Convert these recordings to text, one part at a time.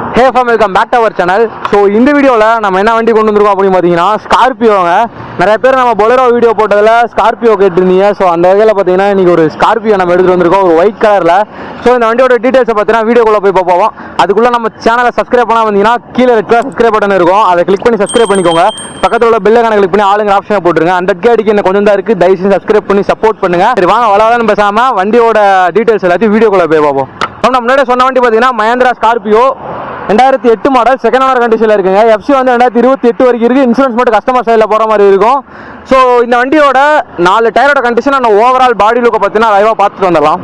Hey farm welcome back to our channel so இந்த வீடியோவில் நம்ம என்ன வண்டி கொண்டு வந்திருக்கோம் அப்படின்னு பார்த்தீங்கன்னா ஸ்கார்பியோங்க நிறைய பேர் நம்ம பொலரோ வீடியோ போட்டதில் ஸ்கார்பியோ கேட்டிருந்தீங்க. ஸோ அந்த வகையில் பார்த்தீங்கன்னா இன்றைக்கி ஒரு ஸ்கார்பியோ நம்ம எடுத்துகிட்டு வந்திருக்கோம் ஒரு ஒயிட் கலரில் ஸோ இந்த வண்டியோட டீட்டெயில்ஸை பார்த்தீங்கன்னா வீடியோக்குள்ளே போய் பார்ப்போம். அதுக்குள்ளே நம்ம சேனலை சப்ஸ்கிரைப் பண்ணால் வந்தீங்கன்னா கீழே ரெட் கலர் சப்ஸ்கிரைப் பட்டன் இருக்கும். அதை கிளிக் பண்ணி சப்ஸ்கிரைப் பண்ணிக்கோங்க. பக்கத்தில் உள்ள பெல்லை கணக்கு கிளிக் பண்ணி ஆளுங்க ஆப்ஷனை போட்டுருங்க. அந்த கேடிக்கு என்ன கொஞ்சம் தான் இருக்குது தயவுசெய்து சப்ஸ்கிரைப் பண்ணி சப்போர்ட் பண்ணுங்கள் சரி வாங்க வளவலன்னு பேசாமல் வண்டியோட டீட்டெயில்ஸ் எல்லாத்தையும் வீடியோக்குள்ளே போய் பார்ப்போம். நம்ம முன்னாடி சொன்ன வண்டி பார்த்தீங்கன்னா மஹேந்திரா ஸ்கார்பியோ ரெண்டாயிரத்தி எட்டு மாடல் செகண்ட் ஓனர் கண்டிஷனில் இருக்குங்க. எஃப்சி வந்து ரெண்டாயிரத்தி இருபத்தி எட்டு வரைக்கும் இருக்குது இன்சூரன்ஸ் மட்டும் கஸ்டமர் சைடில் போகிற மாதிரி இருக்கும். ஸோ இந்த வண்டியோட நாலு டயரோட கண்டிஷன் நான் ஓவரால் பாடி லுக்கை பார்த்தீங்கன்னா லைவாக பார்த்துட்டு வந்துடலாம்.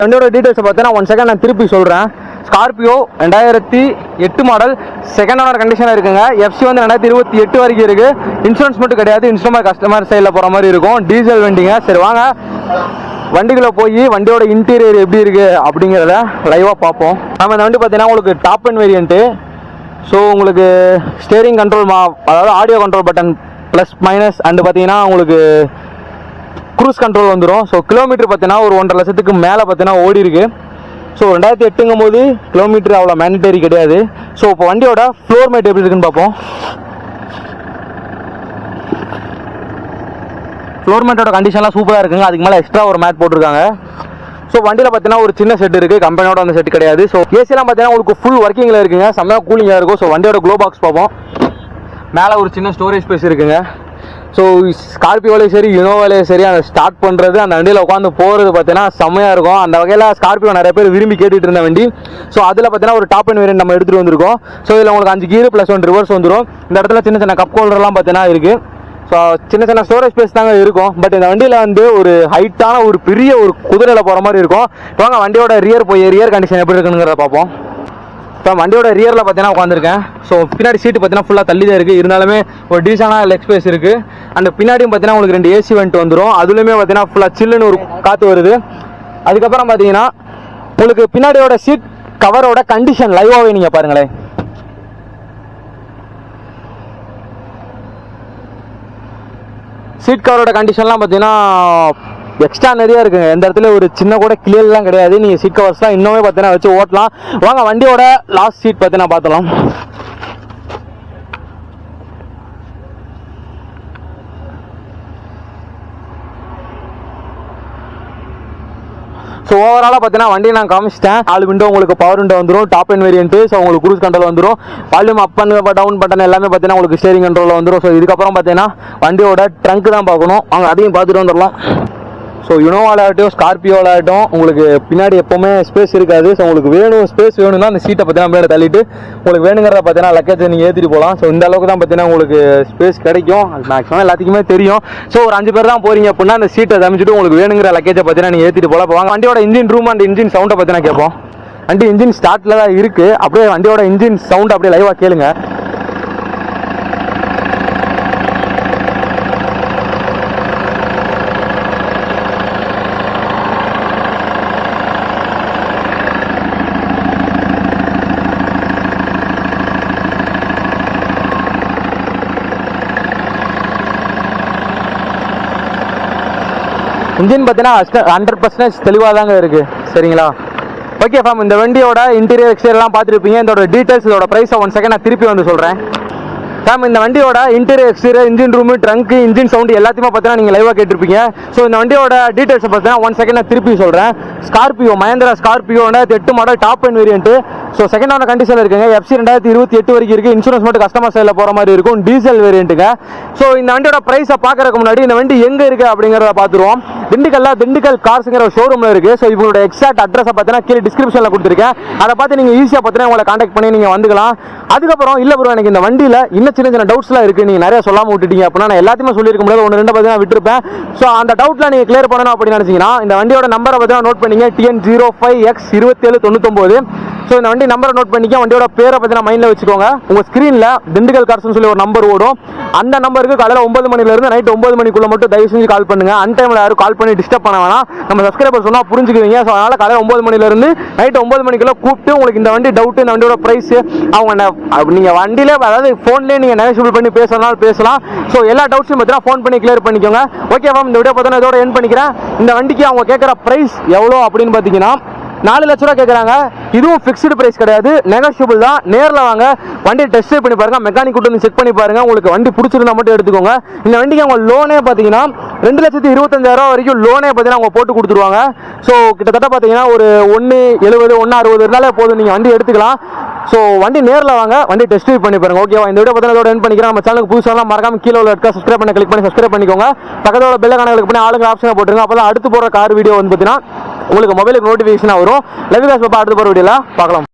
வண்டியோட டீட்டெயில்ஸை பார்த்தீங்கன்னா ஒன் செகண்ட் நான் திருப்பி சொல்கிறேன் ஸ்கார்பியோ ரெண்டாயிரத்தி எட்டு மாடல் செகண்ட் ஓனர் கண்டிஷனாக இருக்குங்க. எஃப்சி வந்து ரெண்டாயிரத்தி இருபத்தி எட்டு வரைக்கும் இருக்குது இன்சூரன்ஸ் மட்டும் கிடையாது இன்ஸ்ட்ருமெண்ட் கஸ்டமர் சைடில் போகிற மாதிரி இருக்கும். டீசல் வண்டிங்க. சரி வாங்க. வண்டிக்குள்ளே போய் வண்டியோட இன்டீரியர் எப்படி இருக்குது அப்படிங்கிறத லைவாக பார்ப்போம். நம்ம இந்த வண்டி பார்த்தீங்கன்னா உங்களுக்கு டாப் அண்ட் வேரியண்ட்டு ஸோ உங்களுக்கு ஸ்டேரிங் கண்ட்ரோல் மா அதாவது audio control button plus minus and பார்த்தீங்கன்னா உங்களுக்கு க்ரூஸ் கண்ட்ரோல் வந்துடும் ஸோ கிலோமீட்டர் பார்த்தீங்கன்னா ஒரு ஒன்றரை லட்சத்துக்கு மேலே பார்த்தீங்கன்னா ஓடி இருக்கு. ஸோ ரெண்டாயிரத்தி எட்டுங்கும் போது கிலோமீட்டர் அவ்வளோ மேண்டேட்டரி கிடையாது. ஸோ இப்போ வண்டியோட ஃப்ளோர் மேட் எப்படி இருக்குன்னு பார்ப்போம். ஃப்ளோர் மேட்டோட கண்டிஷன்லாம் சூப்பராக இருக்குங்க. அதுக்கு மேலே எக்ஸ்ட்ரா ஒரு மேட் போட்டிருக்காங்க. ஸோ வண்டியில் பார்த்தீங்கன்னா ஒரு சின்ன செட் இருக்குது கம்பெனியோட அந்த செட் கிடையாது. ஸோ ஏசிலாம் பார்த்தீங்கன்னா உங்களுக்கு ஃபுல் ஒர்க்கிங்கில் இருக்குங்க. செம்மையாக கூலிங்காக இருக்கும். ஸோ வண்டியோட க்ளோ பாக்ஸ் பார்ப்போம். மேலே ஒரு சின்ன ஸ்டோரேஜ் ஸ்பேஸ் இருக்குங்க. ஸோ ஸ்கார்பியோலையும் சரி இனோவாலையும் சரி அந்த ஸ்டார்ட் பண்ணுறது அந்த வண்டியில் உட்காந்து போகிறது பார்த்தீங்கன்னா செம்மையாக இருக்கும். அந்த வகையில் ஸ்கார்பியோ நிறைய பேர் விரும்பி கேட்டுட்டு இருந்த வண்டி. ஸோ அதில் பார்த்தீங்கன்னா ஒரு டாப் அண்ட் வேரியன்ட் நம்ம எடுத்துகிட்டு வந்திருக்கோம். ஸோ இதில் உங்களுக்கு அஞ்சு கீர் ப்ளஸ் ஒன் ரிவர்ஸ் வந்துடும் இந்த இடத்துல சின்ன சின்ன கப் ஹோல்டர்லாம் பார்த்தீங்கன்னா இருக்குது ஸோ சின்ன சின்ன ஸ்டோரேஜ் ஸ்பேஸ் தாங்க இருக்கும். பட் இந்த வண்டியில் வந்து ஒரு ஹைட்டான ஒரு பெரிய ஒரு குதிரையில் போகிற மாதிரி இருக்கும். இப்போ வாங்க வண்டியோட ரியர் போய் ரியர் கண்டிஷன் எப்படி இருக்குங்கிறத பார்ப்போம். இப்போ வண்டியோட ரியரில் பார்த்தீங்கன்னா உட்காந்துருக்கேன் ஸோ பின்னாடி சீட்டு பார்த்தீங்கன்னா ஃபுல்லாக தள்ளி தான் இருக்குது இருந்தாலுமே ஒரு டீசனான லெக் ஸ்பேஸ் இருக்குது அண்ட் பின்னாடியும் பார்த்தீங்கன்னா உங்களுக்கு ரெண்டு ஏசி வெண்ட் வந்துடும் அதுலேயுமே பார்த்தீங்கன்னா ஃபுல்லாக சில்லுன்னு ஒரு காற்று வருது. அதுக்கப்புறம் பார்த்தீங்கன்னா உங்களுக்கு பின்னாடியோட சீட் கவரோட கண்டிஷன் லைவாகவே நீங்கள் பாருங்களேன். சீட் கவரோட கண்டிஷன்லாம் பார்த்தீங்கன்னா எக்ஸ்ட்ரா நிறைய இருக்குங்க. எந்த இடத்துல ஒரு சின்ன கூட கிளியர்லாம் கிடையாது. நீங்கள் சீட் கவர்ஸ்லாம் இன்னுமே பார்த்தீங்கன்னா வச்சு ஓட்டலாம். வாங்க வண்டியோட லாஸ்ட் சீட் பார்த்தீங்கன்னா பார்த்தலாம் ஸோ ஓவராலாக பார்த்தீங்கன்னா வண்டியை நான் காமிச்சிட்டேன். ஆள் விண்டோ உங்களுக்கு பவர் விண்டோ வந்துடும் டாப் அண்ட் வேரியன்ட்டு ஸோ உங்களுக்கு குரூஸ் கண்ட்ரோல் வந்துடும் volume up and down button எல்லாமே பார்த்தீங்கன்னா உங்களுக்கு ஸ்டேரிங் கண்ட்ரோலில் வந்துடும் ஸோ இதுக்கப்புறம் பார்த்தீங்கன்னா வண்டியோட ட்ரங்க் தான் பார்க்கணும். அவங்க அதையும் பார்த்துட்டு வந்துடலாம். ஸோ யுனோவால ஆகட்டும் ஸ்கார்பியோவில் ஆகட்டும் உங்களுக்கு பின்னாடி எப்போவுமே ஸ்பேஸ் இருக்காது. ஸோ உங்களுக்கு வேணும் ஸ்பேஸ் வேணும்னா அந்த சீட்டை பார்த்தீங்கன்னா மேலே தள்ளிட்டு உங்களுக்கு வேணுங்கிறத பார்த்தீங்கன்னா லக்கேஜ் நீங்கள் ஏற்றிட்டு போகலாம் ஸோ இந்த அளவுக்கு தான் பார்த்தீங்கன்னா உங்களுக்கு ஸ்பேஸ் கிடைக்கும். அது மேக்ஸிமம் எல்லாத்துக்குமே தெரியும். ஸோ ஒரு அஞ்சு பேர் தான் போகிறீங்க அப்படின்னா அந்த சீட்டை தமிச்சிட்டு உங்களுக்கு வேணுங்கிற லக்கேஜை பார்த்தீங்கன்னா நீங்கள் ஏற்றிட்டு போகலாம் இப்போ வாங்க வண்டியோட இன்ஜின் ரூம் அண்ட் இன்ஜின் சவுண்டை பார்த்தீங்கன்னா கேட்போம். வண்டி இன்ஜின் ஸ்டார்ட்டில் தான் இருக்குது அப்படியே வண்டியோட இன்ஜின் சவுண்ட் அப்படியே லைவாக கேளுங்க. இன்ஜின் பார்த்தீங்கன்னா ஹண்ட்ரட் பர்சன்டேஜ் தெளிவாக தாங்க இருக்குது சரிங்களா? ஓகே ஃபார்ம் இந்த வண்டியோட இன்டீரியர் எக்ஸ்டீரியர்லாம் பார்த்துருப்பீங்க இதோட டீட்டெயில்ஸ் இதோட ப்ரைஸை ஒன் செகண்ட் நான் திருப்பி வந்து சொல்கிறேன் மேம் இந்த வண்டியோட interior exterior engine room trunk engine sound எல்லாத்தையுமே பார்த்தீங்கன்னா நீங்கள் லைவாக கேட்டிருப்பீங்க. ஸோ இந்த வண்டியோட டீட்டெயில்ஸை பார்த்தீங்கன்னா ஒன் செகண்ட் நான் திருப்பி சொல்கிறேன் ஸ்கார்பியோ மஹேந்திரா ஸ்கார்பியோ ரெண்டாயிரத்தி எட்டு model top and variant so second ஆன கண்டிஷனில் இருக்குங்க எஃப்சி ரெண்டாயிரத்தி இருபத்தி எட்டு வரைக்கும் இருக்குது இன்சூரன்ஸ் மட்டும் கஸ்டமர் சைடில் போகிற மாதிரி இருக்கும். டீசல் வேரியன்ட்டுங்க ஸோ இந்த வண்டியோட ப்ரைஸை பார்க்கறதுக்கு முன்னாடி இந்த வண்டி எங்கே இருக்குது அப்படிங்கிறத பார்த்துருவோம். திண்டுக்கல்ல திண்டுக்கல் கார்ஸுங்கிற ஷோரூமில் இருக்குது ஸோ இவங்களோட எக்ஸாக்ட் அட்ரஸை பார்த்தீங்கன்னா கீழே டிஸ்கிரிப்ஷனில் கொடுத்துருக்கேன். அதை பார்த்து நீங்கள் ஈஸியாக பார்த்தீங்கன்னா உங்களை காண்டாக்ட் பண்ணி நீங்கள் வந்துக்கலாம். அதுக்கப்புறம் இல்லை ப்ரோ எனக்கு இந்த வண்டியில் இன்னும் சின்ன சின்ன டவுட்ஸ்லாம் இருக்குது நீங்கள் நிறைய சொல்லாமல் விட்டுட்டீங்க. அப்படின்னா நான் எல்லாத்தையுமே சொல்லியிருக்க முடியாது. ஒன்று ரெண்டு பார்த்தீங்கன்னா விட்டுருப்பேன். ஸோ அந்த டவுட்லாம் நீங்கள் கிளியர் பண்ணணும் அப்படின்னு நினச்சிங்கன்னா இந்த வண்டியோட நம்பரை பார்த்தீங்கன்னா நோட் பண்ணிங்க. டிஎன் ஜீரோ ஃபைவ் எக்ஸ் இருபத்தேழு தொண்ணூத்தொம்பது. ஸோ இந்த வண்டி நம்பரை நோட் பண்ணிக்க வண்டியோட பேரை பார்த்தீங்கன்னா மைண்டில் வச்சுக்கோங்க. உங்கள் ஸ்க்ரீனில் திண்டுக்கல் கார்ஸ்னு சொல்லி ஒரு நம்பர் ஓடும். அந்த நம்பருக்கு காலையில் ஒன்பது மணிலேருந்து நைட் ஒம்பது மணிக்குள்ளே மட்டும் தயவு செஞ்சு கால் பண்ணுங்க. அன் டைமில் யாரும் கால் பண்ணி டிஸ்டர்ப் பண்ண வேணாம். நம்ம சப்ஸ்கிரைபர் சொன்னால் புரிஞ்சுக்குவீங்க. ஸோ அதனால் காலையில் ஒம்பது மணிலேருந்து நைட் ஒன்பது மணிக்குள்ளே கூப்பிட்டு உங்களுக்கு இந்த வண்டி டவுட்டு இந்த வண்டியோட ப்ரைஸ் அவங்க நீங்கள் அப்ப வண்டியிலே அதாவது ஃபோன்லேயே நீங்கள் நெகோஷியபிள் பண்ணி பேசுறதுனால பேசலாம். ஸோ எல்லா டவுட்ஸும் பார்த்தீங்கன்னா ஃபோன் பண்ணி கிளியர் பண்ணிக்கோங்க. ஓகே மேம் இந்த வீடியோ பார்த்தோன்னா இதோட என் பண்ணிக்கிறேன். இந்த வண்டிக்கு அவங்க கேட்குற ப்ரைஸ் எவ்வளோ அப்படின்னு பார்த்தீங்கன்னா நாலு லட்ச ரூபா கேட்குறாங்க இதுவும் ஃபிக்ஸ்டு ப்ரைஸ் கிடையாது. நெகோஷியபிள் தான். நேரில் வாங்க. வண்டியை டெஸ்ட் ட்ரைவ் பண்ணி பாருங்க. மெக்கானிக் கூட்டு வந்து செக் பண்ணி பாருங்கள் உங்களுக்கு வண்டி பிடிச்சிருந்தா மட்டும் எடுத்துக்கோங்க. இந்த வண்டிக்கு அவங்க லோனே பார்த்தீங்கன்னா ரெண்டு லட்சத்தி இருபத்தஞ்சாயிரம் ரூபா வரைக்கும் லோனே பார்த்தீங்கன்னா அவங்க போட்டு கொடுத்துருவாங்க. ஸோ கிட்டத்தட்ட பார்த்தீங்கன்னா ஒரு ஒன்று எழுபது ஒன்று அறுபது இருந்தாலே போதும். நீங்கள் வண்டி எடுத்துக்கலாம். ஸோ வண்டி நேரில் வாங்க. வண்டி டெஸ்ட் ட்ரைவ் பண்ணி பாருங்க. ஓகேவா இந்த வீடியோ பார்த்தீங்கன்னா என் பண்ணிக்கிறேன். நம்ம சேனலுக்கு புதுசாக மறக்காம கீழே உள்ள இருக்க சப்ஸ்கிரைப் பண்ணி கிளிக் பண்ணி சப்ஸ்கிரைப் பண்ணிக்கோங்க. பக்கத்தில் உள்ள பெல்ல கணக்கு பண்ணி ஆளுங்க ஆப்ஷனை போட்டுருங்க. அப்போ அடுத்து போகிற கார் வீடியோ வந்து பார்த்தீங்கன்னா உங்களுக்கு மொபைலுக்கு நோட்டிஃபிகேஷனாக வரும். லவ் காஸ் பாப்பா அடுத்து போகிற வீடியோவில் பார்க்கலாம்